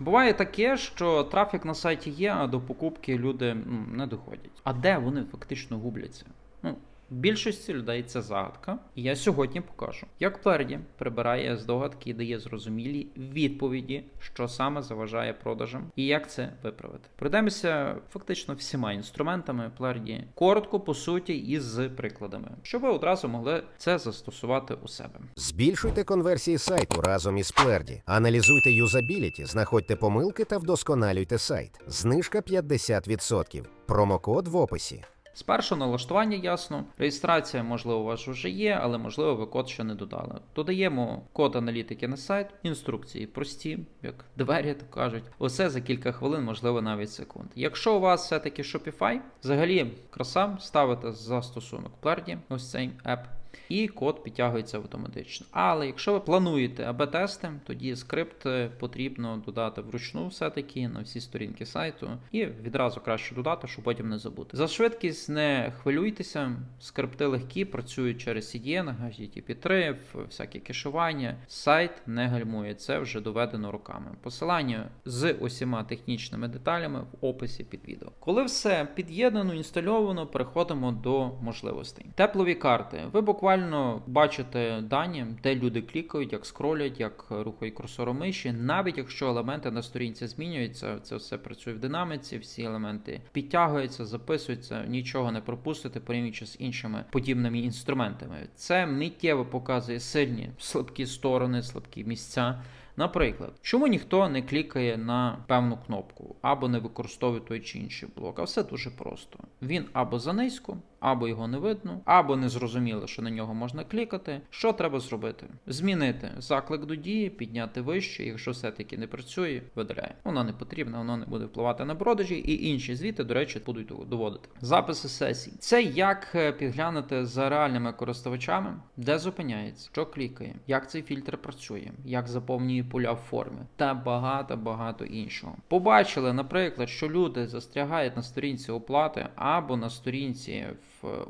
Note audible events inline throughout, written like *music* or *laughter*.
Буває таке, що трафік на сайті є, а до покупки люди ну, не доходять. А де вони фактично губляться? Ну, більшості людей це загадка, і я сьогодні покажу, як Плерді прибирає здогадки і дає зрозумілі відповіді, що саме заважає продажам, і як це виправити. Пройдемося фактично всіма інструментами Плерді, коротко по суті і з прикладами, щоб ви одразу могли це застосувати у себе. Збільшуйте конверсії сайту разом із Плерді. Аналізуйте юзабіліті, знаходьте помилки та вдосконалюйте сайт. Знижка 50%. Промокод в описі. Спершу налаштування ясно, реєстрація, можливо, у вас вже є, але можливо ви код ще не додали. Додаємо код аналітики на сайт, інструкції прості, як двері, так кажуть. Усе за кілька хвилин, можливо, навіть секунд. Якщо у вас все-таки Shopify, взагалі краса, ставите застосунок Plerdy, ось цей еп. І код підтягується автоматично. Але якщо ви плануєте АБ-тести, тоді скрипт е, потрібно додати вручну все-таки на всі сторінки сайту, і відразу краще додати, щоб потім не забути. За швидкість не хвилюйтеся, скрипти легкі, працюють через CDN, HTTP3, всякі кешування. Сайт не гальмує, це вже доведено руками. Посилання з усіма технічними деталями в описі під відео. Коли все під'єднано, інстальовано, переходимо до можливостей. Теплові карти. Ви буквально бачите дані, де люди клікають, як скролять, як рухають курсором миші. Навіть якщо елементи на сторінці змінюються, це все працює в динаміці, всі елементи підтягуються, записуються, нічого не пропустити порівнюючи з іншими подібними інструментами. Це миттєво показує сильні слабкі сторони, слабкі місця. Наприклад, чому ніхто не клікає на певну кнопку або не використовує той чи інший блок? А все дуже просто. Він або занизько, або його не видно, або не зрозуміло, що на нього можна клікати. Що треба зробити? Змінити заклик до дії, підняти вище, якщо все-таки не працює, видаляє. Воно не потрібно, воно не буде впливати на продажі, і інші звіти, до речі, будуть доводити. Записи сесій. Це як е, підглянути за реальними користувачами, де зупиняється, що клікає, як цей фільтр працює, як заповнює поля в формі та багато багато іншого. Побачили, наприклад, що люди застрягають на сторінці оплати або на сторінці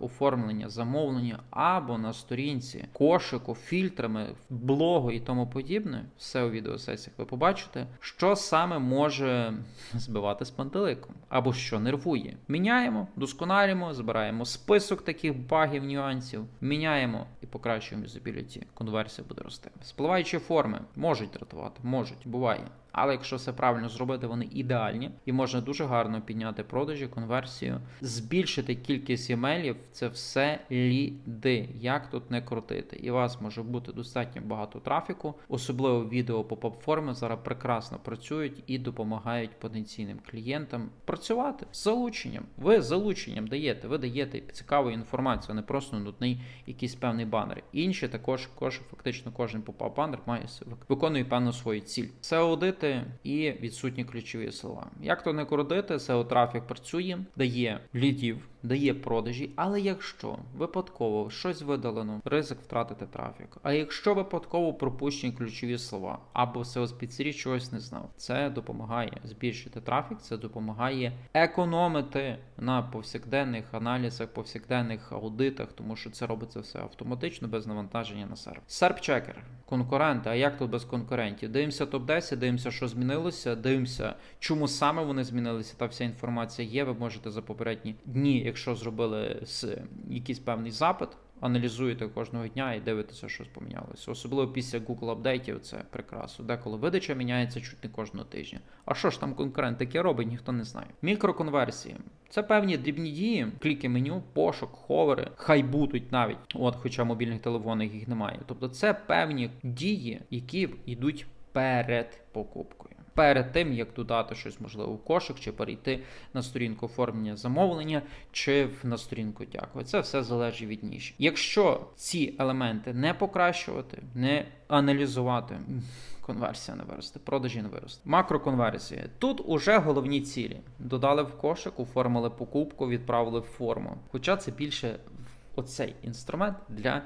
оформлення замовлення, або на сторінці кошику, фільтрами, блогу і тому подібне. Все у відеосесіях ви побачите, що саме може *laughs* збивати з пантеликом, або що нервує. Міняємо, досконалюємо, збираємо список таких багів, нюансів, міняємо і покращуємо юзабіліті. Конверсія буде рости. Спливаючі форми можуть дратувати, можуть, буває. Але якщо все правильно зробити, вони ідеальні і можна дуже гарно підняти продажі, конверсію, збільшити кількість емейлів. Це все ліди. Як тут не крутити? І у вас може бути достатньо багато трафіку, особливо відео по форми зараз прекрасно працюють і допомагають потенційним клієнтам працювати з залученням. Ви залученням даєте, ви даєте цікаву інформацію, а не просто нудний якийсь певний банер. Інші також, також фактично кожен попав банер має виконує певну свою ціль. Це аудити і відсутні ключові слова. Як то не крутити, SEO трафік працює, дає лідів, дає продажі, але якщо випадково щось видалено, ризик втратити трафік. А якщо випадково пропущені ключові слова або SEO спеціаліст чогось не знав, це допомагає збільшити трафік, це допомагає економити на повсякденних аналізах, повсякденних аудитах, тому що це робиться все автоматично без навантаження на сервер. SERP-чекер, конкуренти. А як тут без конкурентів? Дивимося топ-10, дивимося, що змінилося, дивимося, чому саме вони змінилися. Та вся інформація є. Ви можете за попередні дні, якщо зробили якийсь певний запит. Аналізуєте кожного дня і дивитеся, що помінялося. Особливо після Google апдейтів це прекрасно. Деколи видача міняється чуть не кожного тижня. А що ж там конкурент таке робить, ніхто не знає. Мікроконверсії це певні дрібні дії, кліки меню, пошук, ховери, хай будуть навіть, от, хоча мобільних телефонів їх немає. Тобто це певні дії, які йдуть перед покупкою. Перед тим, як додати щось можливо в кошик, чи перейти на сторінку оформлення замовлення, чи на сторінку дякую. Це все залежить від ніші. Якщо ці елементи не покращувати, не аналізувати. *laughs* Конверсія не виросте, продажі не виросте. Макроконверсія. Тут уже головні цілі. Додали в кошик, оформили покупку, відправили в форму. Хоча це більше оцей інструмент для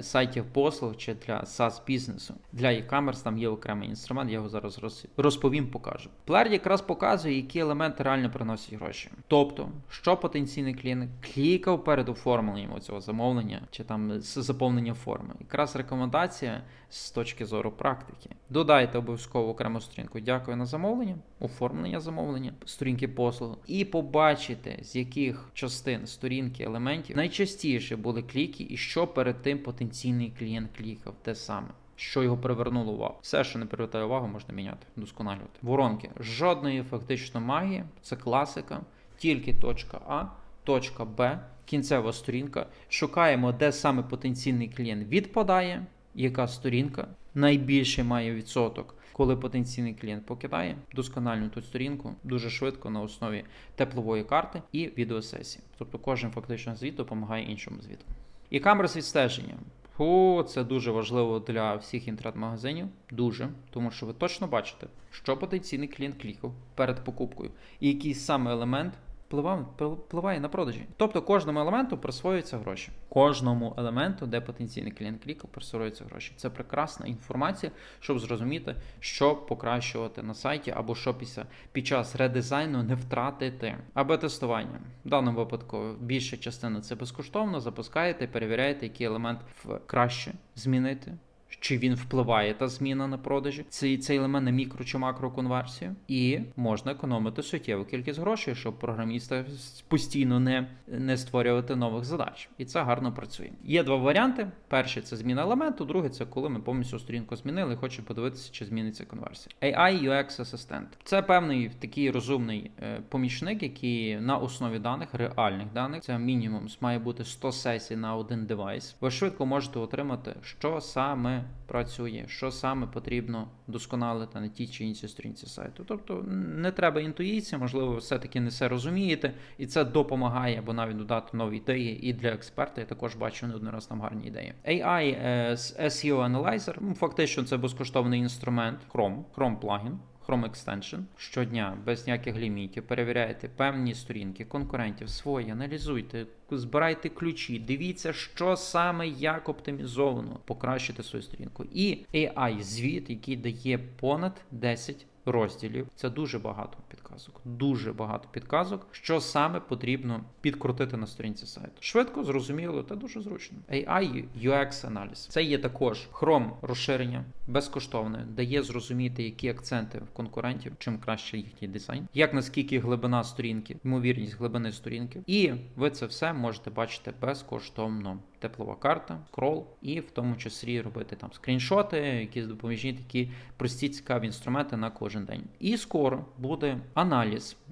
сайтів послуг чи для SaaS бізнесу. Для e-commerce там є окремий інструмент, я його зараз розповім, покажу. Плер якраз показує, які елементи реально приносять гроші. Тобто, що потенційний клієнт клікав перед оформленням цього замовлення чи там з заповненням форми. Якраз рекомендація з точки зору практики. Додайте обов'язково окрему сторінку. Дякую на замовлення, оформлення замовлення, сторінки послуг, і побачите, з яких частин сторінки елементів найчастіше були кліки, і що перед тим потенційний клієнт клікав, те саме. Що його привернуло увагу. Все, що не привертає увагу, можна міняти, вдосконалювати. Воронки. Жодної фактично магії, це класика, тільки точка А, точка Б, кінцева сторінка. Шукаємо, де саме потенційний клієнт відпадає, яка сторінка найбільше має відсоток. Коли потенційний клієнт покидає доскональну ту сторінку дуже швидко на основі теплової карти і відеосесії. Тобто кожен фактично звіт допомагає іншому звіту. І камера з відстеження. О, це дуже важливо для всіх інтернет-магазинів. Дуже, тому що ви точно бачите, що потенційний клієнт клікав перед покупкою, і який саме елемент впливав, впливає на продажі. Тобто кожному елементу присвоюються гроші. Кожному елементу, де потенційний клієнт клікав, присвоюються гроші. Це прекрасна інформація, щоб зрозуміти, що покращувати на сайті, або що після під час редизайну не втратити. Або тестування. В даному випадку більша частина це безкоштовно. Запускаєте, перевіряєте, який елемент краще змінити. Чи він впливає та зміна на продажі? Цей, цей елемент на мікро чи макроконверсію, і можна економити суттєву кількість грошей, щоб програміста постійно не, не створювати нових задач. І це гарно працює. Є два варіанти: перший це зміна елементу, другий це коли ми повністю сторінку змінили і хочемо подивитися, чи зміниться конверсія. AI UX асистент це певний такий розумний е, помічник, який на основі даних, реальних даних, це мінімум має бути 100 сесій на один девайс. Ви швидко можете отримати, що саме працює, що саме потрібно досконалити на тій чи іншій сторінці сайту. Тобто не треба інтуїції, можливо, все-таки не все розумієте, і це допомагає або навіть додати нові ідеї. І для експерта я також бачу не один раз там гарні ідеї. AI е, SEO Analyzer, ну, фактично, це безкоштовний інструмент Chrome, Chrome плагін. Chrome Extension щодня без ніяких лімітів. Перевіряєте певні сторінки конкурентів свої, аналізуйте, збирайте ключі, дивіться, що саме як оптимізовано, покращити свою сторінку. І AI звіт, який дає понад 10 розділів. Це дуже багато підказок. Дуже багато підказок, що саме потрібно підкрутити на сторінці сайту. Швидко, зрозуміло та дуже зручно. AI UX аналіз. Це є також Chrome розширення безкоштовне, дає зрозуміти, які акценти в конкурентів, чим краще їхній дизайн, як наскільки глибина сторінки, ймовірність глибини сторінки. І ви це все можете бачити безкоштовно. Теплова карта, крол, і в тому числі робити там скріншоти, якісь допоміжні такі прості цікаві інструменти на кожен день. І скоро буде аналіз,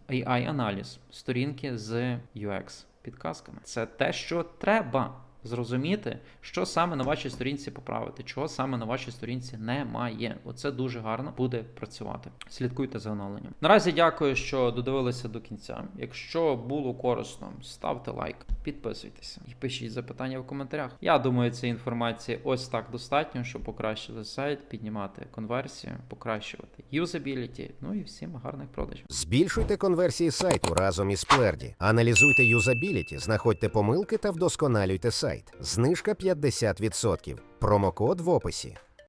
AI-аналіз сторінки з UX підказками. Це те, що треба. Зрозуміти, що саме на вашій сторінці поправити, чого саме на вашій сторінці немає. Оце дуже гарно буде працювати. Слідкуйте за оновленням. Наразі дякую, що додивилися до кінця. Якщо було корисно, ставте лайк, підписуйтеся і пишіть запитання в коментарях. Я думаю, цієї інформації ось так достатньо, щоб покращити сайт, піднімати конверсію, покращувати юзабіліті. Ну і всім гарних продажів. Збільшуйте конверсії сайту разом із Сплерді. Аналізуйте юзабіліті, знаходьте помилки та вдосконалюйте сайт. Знижка 50%. Промокод в описі.